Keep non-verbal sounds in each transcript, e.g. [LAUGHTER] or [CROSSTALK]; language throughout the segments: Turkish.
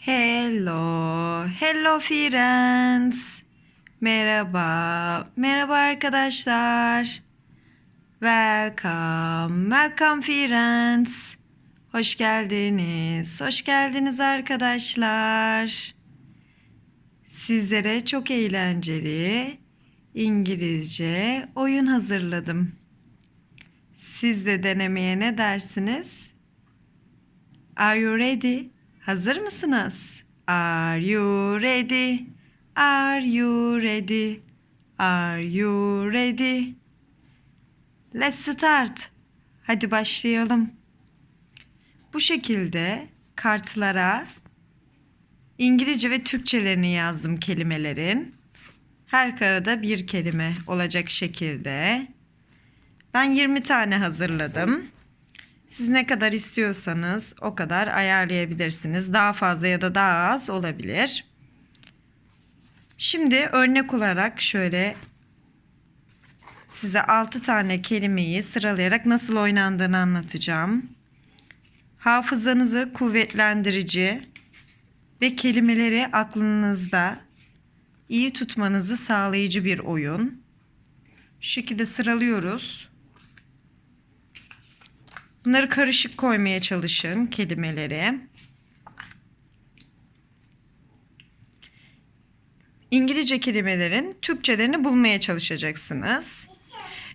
Hello, hello friends. Merhaba, merhaba arkadaşlar. Welcome, welcome friends. Hoş geldiniz, hoş geldiniz arkadaşlar. Sizlere çok eğlenceli İngilizce oyun hazırladım. Siz de denemeye ne dersiniz? Are you ready? Hazır mısınız? Are you ready? Are you ready? Are you ready? Let's start. Hadi başlayalım. Bu şekilde kartlara İngilizce ve Türkçelerini yazdım kelimelerin. Her kağıda bir kelime olacak şekilde. Ben 20 tane hazırladım. Siz ne kadar istiyorsanız o kadar ayarlayabilirsiniz. Daha fazla ya da daha az olabilir. Şimdi örnek olarak şöyle size 6 tane kelimeyi sıralayarak nasıl oynandığını anlatacağım. Hafızanızı kuvvetlendirici ve kelimeleri aklınızda iyi tutmanızı sağlayıcı bir oyun. Şu şekilde sıralıyoruz. Bunları karışık koymaya çalışın kelimeleri. İngilizce kelimelerin Türkçelerini bulmaya çalışacaksınız.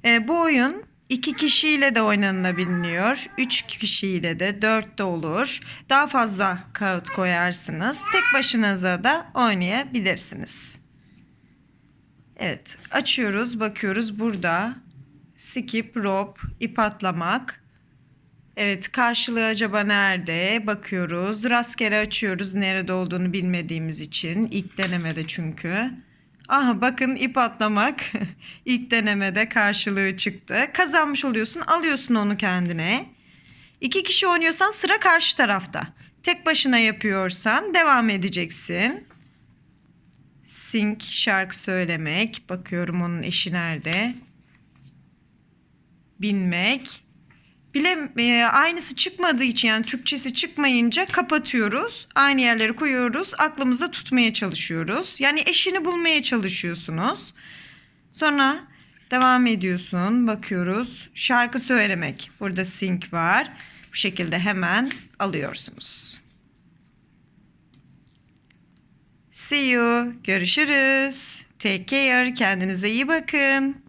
Ee, bu oyun iki kişiyle de oynanabiliyor. Üç kişiyle de dört de olur. Daha fazla kağıt koyarsınız. Tek başınıza da oynayabilirsiniz. Evet açıyoruz bakıyoruz burada skip rope ip atlamak Evet karşılığı acaba nerede? Bakıyoruz. Rastgele açıyoruz nerede olduğunu bilmediğimiz için. İlk denemede çünkü. Aha bakın ip atlamak. [LAUGHS] İlk denemede karşılığı çıktı. Kazanmış oluyorsun. Alıyorsun onu kendine. İki kişi oynuyorsan sıra karşı tarafta. Tek başına yapıyorsan devam edeceksin. Sing şarkı söylemek. Bakıyorum onun eşi nerede? Binmek. Bile e, aynısı çıkmadığı için yani Türkçesi çıkmayınca kapatıyoruz. Aynı yerleri koyuyoruz. Aklımızda tutmaya çalışıyoruz. Yani eşini bulmaya çalışıyorsunuz. Sonra devam ediyorsun. Bakıyoruz. Şarkı söylemek. Burada sing var. Bu şekilde hemen alıyorsunuz. See you. Görüşürüz. Take care. Kendinize iyi bakın.